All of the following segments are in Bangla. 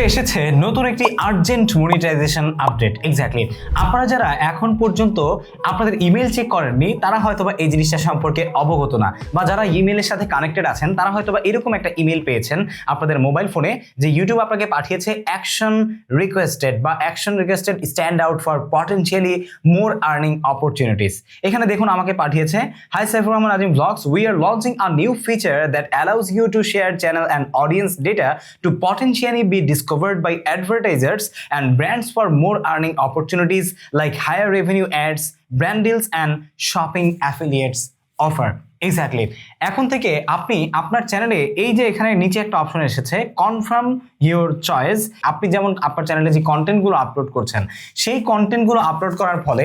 ইউটিউবে এসেছে নতুন একটি আর্জেন্ট মনিটাইজেশন আপডেট এক্স্যাক্টলি আপনারা যারা এখন পর্যন্ত আপনাদের ইমেল চেক করেননি, তারা হয়তোবা এই জিনিসটা সম্পর্কে অবগত না। বা যারা ইমেলের সাথে কানেক্টেড আছেন, তারা হয়তোবা এরকম একটা ইমেল পেয়েছেন আপনাদের মোবাইল ফোনে যে ইউটিউব আপনাকে পাঠিয়েছে অ্যাকশন রিকোয়েস্টেড বা action requested stand out for potentially more earning opportunities এখানে দেখুন, আমাকে পাঠিয়েছে hi Saifur Rahman Azim blogs we are launching a new feature that allows you to share channel and audience data to be be discovered by advertisers and brands for more earning opportunities like higher revenue ads, brand deals, and shopping affiliates offer. Exactly এখন থেকে আপনি আপনার চ্যানেলে এই যে এখানে নিচে একটা অপশন এসেছে কনফার্ম ইউর চয়েস আপনি যেমন আপনার চ্যানেলে যে কন্টেন্টগুলো আপলোড করছেন, সেই কন্টেন্টগুলো আপলোড করার ফলে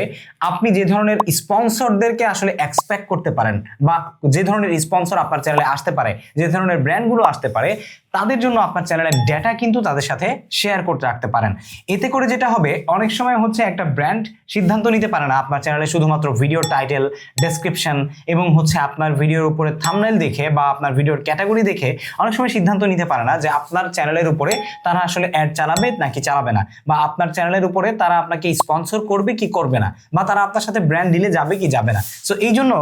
আপনি যে ধরনের স্পন্সরদেরকে আসলে এক্সপেক্ট করতে পারেন বা যে ধরনের স্পন্সর আপনার চ্যানেলে আসতে পারে, যে ধরনের ব্র্যান্ডগুলো আসতে পারে, তাদের জন্য আপনার চ্যানেলের ডেটা কিন্তু তাদের সাথে শেয়ার করতে রাখতে পারেন। এতে করে যেটা হবে, অনেক সময় হচ্ছে একটা ব্র্যান্ড সিদ্ধান্ত নিতে পারে না। আপনার চ্যানেলে শুধুমাত্র ভিডিও টাইটেল ডেসক্রিপশন এবং হচ্ছে আপনার ভিডিওর উপরে থামনেল দেখে বা আপনার ভিডিওর ক্যাটাগরি দেখে অনেক সময় সিদ্ধান্ত নিতে পারে না যে আপনার চ্যানেলের উপরে তারা আসলে অ্যাড চালাবে নাকি চালাবে না বা আপনার চ্যানেলের উপরে তারা আপনাকে স্পন্সর করবে কি করবে না বা তারা আপনার সাথে ব্র্যান্ড দিলে যাবে কি যাবে না। সো এই জন্য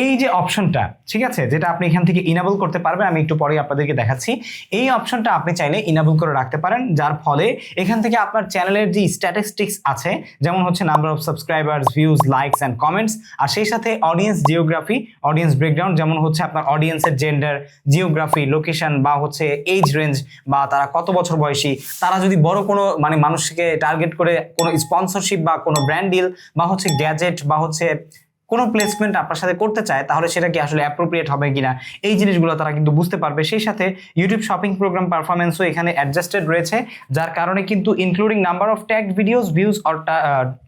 এই যে অপশনটা ঠিক আছে? যেটা আপনি এখান থেকে ইনাবল করতে পারবেন, আমি একটু পরেই আপনাদেরকে দেখাচ্ছি। এই অপশনটা আপনি চাইলে ইনাবল করে রাখতে পারেন, যার ফলে এখান থেকে আপনার চ্যানেলের যে স্ট্যাটিস্টিক্স আছে, যেমন হচ্ছে number of subscribers views likes and comments আর সেই সাথে অডিয়েন্স জিওগ্রাফি অডিয়েন্স ব্রেকডাউন যেমন হচ্ছে আপনার অডিয়েন্সের জেন্ডার জিওগ্রাফি লোকেশন বা হচ্ছে এজ রেঞ্জ বা তারা কত বছর বয়সী, তারা যদি বড় কোনো মানে মানুষকে টার্গেট করে কোনো স্পন্সরশিপ বা কোনো ব্র্যান্ড ডিল বা হচ্ছে গ্যাজেট বা হচ্ছে কোনো প্লেসমেন্ট আপনার সাথে করতে চায়, তাহলে সেটা কি আসলে অ্যাপ্রোপ্রিয়েট হবে কিনা? এই জিনিসগুলো তারা কিন্তু বুঝতে পারবে। সেই সাথে ইউটিউব শপিং প্রোগ্রাম পারফরমেন্সও এখানে অ্যাডজাস্টেড রয়েছে, যার কারণে কিন্তু including number of tagged videos views or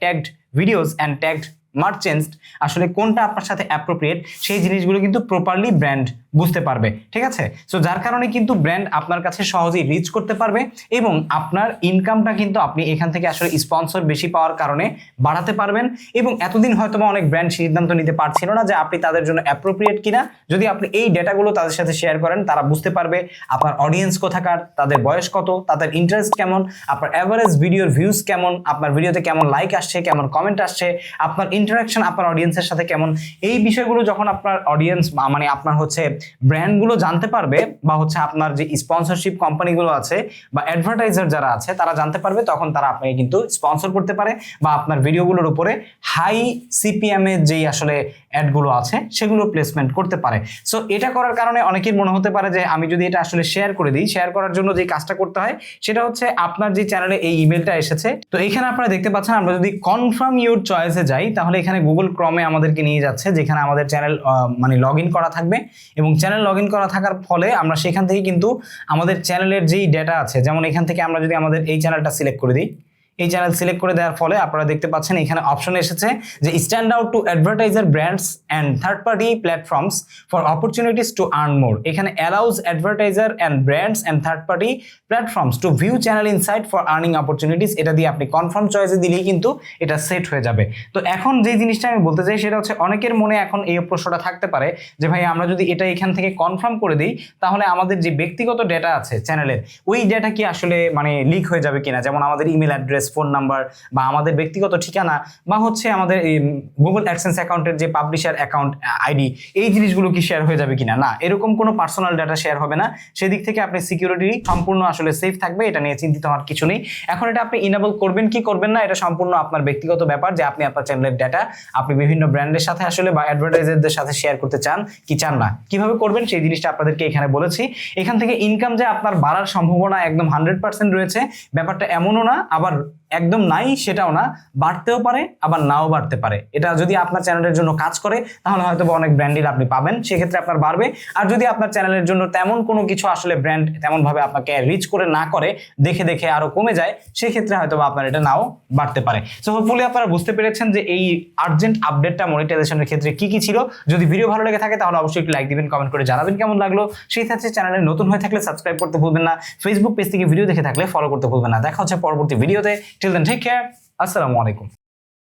tagged videos and tagged merchants আসলে কোনটা আপনার সাথে অ্যাপ্রোপ্রিয়েট সেই জিনিসগুলো কিন্তু প্রপারলি ব্র্যান্ড বুঝতে পারবে, ঠিক আছে? সো যার কারণে কিন্তু ব্র্যান্ড আপনার কাছে সহজেই রিচ করতে পারবে এবং আপনার ইনকামটা কিন্তু আপনি এখান থেকে আসলে স্পন্সর বেশি পাওয়ার কারণে বাড়াতে পারবেন এবং এতদিন হয়তো অনেক ব্র্যান্ড সিদ্ধান্ত নিতে পারছিল না যে আপনি তাদের জন্য অ্যাপ্রোপ্রিয়েট কিনা। যদি আপনি এই ডেটাগুলো তাদের সাথে শেয়ার করেন, তারা বুঝতে পারবে আপনার অডিয়েন্স কোথাকার, তাদের বয়স কত, তাদের ইন্টারেস্ট কেমন, আপনার অ্যাভারেজ ভিডিওর ভিউজ কেমন, আপনার ভিডিওতে কেমন লাইক আসছে, কেমন কমেন্ট আসছে, আপনার ইন্টারাকশন আপনার অডিয়েন্সের সাথে কেমন। এই বিষয়গুলো যখন আপনার অডিয়েন্স মানে আপনার হচ্ছে ব্র্যান্ডগুলো জানতে পারবে বা হচ্ছে আপনার যে স্পন্সরশিপ কোম্পানিগুলো আছে বা অ্যাডভার্টাইজার যারা আছে, তারা জানতে পারবে, তখন তারা আপনাকে কিন্তু স্পন্সর করতে পারে বা আপনার ভিডিওগুলোর উপরে হাই সিপিএম এর যেই আসলে অ্যাডগুলো আছে সেগুলো প্লেসমেন্ট করতে পারে। সো এটা করার কারণে অনেকের মনে হতে পারে যে, আমি যদি এটা আসলে শেয়ার করে দিই শেয়ার করার জন্য যে কাজটা করতে হয়, সেটা হচ্ছে আপনার যে চ্যানেলে এই ইমেলটা এসেছে। তো এখানে আপনারা দেখতে পাচ্ছেন, আমরা যদি কনফার্ম ইউর চয়েসে যাই, তাহলে এখানে গুগল ক্রমে আমাদেরকে নিয়ে যাচ্ছে, যেখানে আমাদের চ্যানেল মানে লগ করা থাকবে এবং চ্যানেল লগ করা থাকার ফলে আমরা সেখান থেকে কিন্তু আমাদের চ্যানেলের যেই ডেটা আছে, যেমন এখান থেকে আমরা যদি আমাদের এই চ্যানেলটা সিলেক্ট করে দিই এই চ্যানেল সিলেক্ট করে দেওয়ার ফলে আপনারা দেখতে পাচ্ছেন এখানে অপশন এসেছে যে stand out to advertiser brands and third party platforms for opportunities to earn more এখানে allows advertiser and brands and third party platforms to view channel insight for earning opportunities এটা দিয়ে আপনি কনফার্ম চয়েসে দিলেই কিন্তু এটা সেট হয়ে যাবে। তো এখন যে জিনিসটা আমি বলতে চাই সেটা হচ্ছে অনেকের মনে এখন এই প্রশ্নটা থাকতে পারে যে ভাই আমরা যদি এটা এখান থেকে কনফার্ম করে দিই, তাহলে আমাদের যে ব্যক্তিগত ডেটা আছে চ্যানেলের ওই ডেটা কি আসলে মানে লিক হয়ে যাবে কিনা? যেমন আমাদের ইমেল অ্যাড্রেস ফোন নাম্বার বা আমাদের ব্যক্তিগত ঠিকানা বা হচ্ছে আমাদের এই গুগল অ্যাডসেন্স অ্যাকাউন্টের যে পাবলিশার অ্যাকাউন্ট আইডি এই জিনিসগুলো কি শেয়ার হয়ে যাবে কিনা? না, এরকম কোনো পার্সোনাল ডাটা শেয়ার হবে না। সেদিক থেকে আপনি সিকিউরিটি সম্পূর্ণ আসলে সেফ থাকবে, এটা নিয়ে চিন্তিত হওয়ার কিছু নেই। এখন এটা আপনি ইনেবল করবেন, কি করবেন না, এটা সম্পূর্ণ আপনার ব্যক্তিগত ব্যাপার যে আপনি আপনার চ্যানেলের ডাটা আপনি বিভিন্ন ব্র্যান্ডের সাথে আসলে বা অ্যাডভার্টাইজারদের সাথে শেয়ার করতে চান, কি চান না। কীভাবে করবেন, সেই জিনিসটা আপনাদেরকে এখানে বলেছি। এখান থেকে ইনকাম যে আপনার বাড়ার সম্ভাবনা একদম হান্ড্রেড পার্সেন্ট রয়েছে। ব্যাপারটা এমনও না, আবার একদম নাই, সেটাও না, বাড়তেও পারে, আবার নাও বাড়তে পারে। এটা যদি আপনার চ্যানেলের জন্য কাজ করে, তাহলে হয়তো অনেক ব্র্যান্ডিল আপনি পাবেন, সেক্ষেত্রে আপনার বাড়বে। আর যদি আপনার চ্যানেলের জন্য তেমন কোনো কিছু আসলে ব্র্যান্ড তেমনভাবে আপনাকে রিচ করে না করে, দেখে দেখে আরও কমে যায়, সেক্ষেত্রে হয়তো আপনার এটা নাও বাড়তে পারে। সো হোপফুলি আপনারা বুঝতে পেরেছেন যে এই আর্জেন্ট আপডেটটা মনিটাইজেশনের ক্ষেত্রে কি কি ছিল। যদি ভিডিও ভালো লেগে থাকে, তাহলে অবশ্যই একটু লাইক দিবেন কমেন্ট করে জানাবেন কেমন লাগল। সেই সাথে চ্যানেলে নতুন হয়ে থাকলে সাবস্ক্রাইব করতে ভুলবেন না। ফেসবুক পেজ থেকে ভিডিও দেখে থাকলে ফলো করতে ভুলবেন না। দেখা হচ্ছে পরবর্তী ভিডিওতে টিল দেন টেক কেয়ার আসসালামু আলাইকুম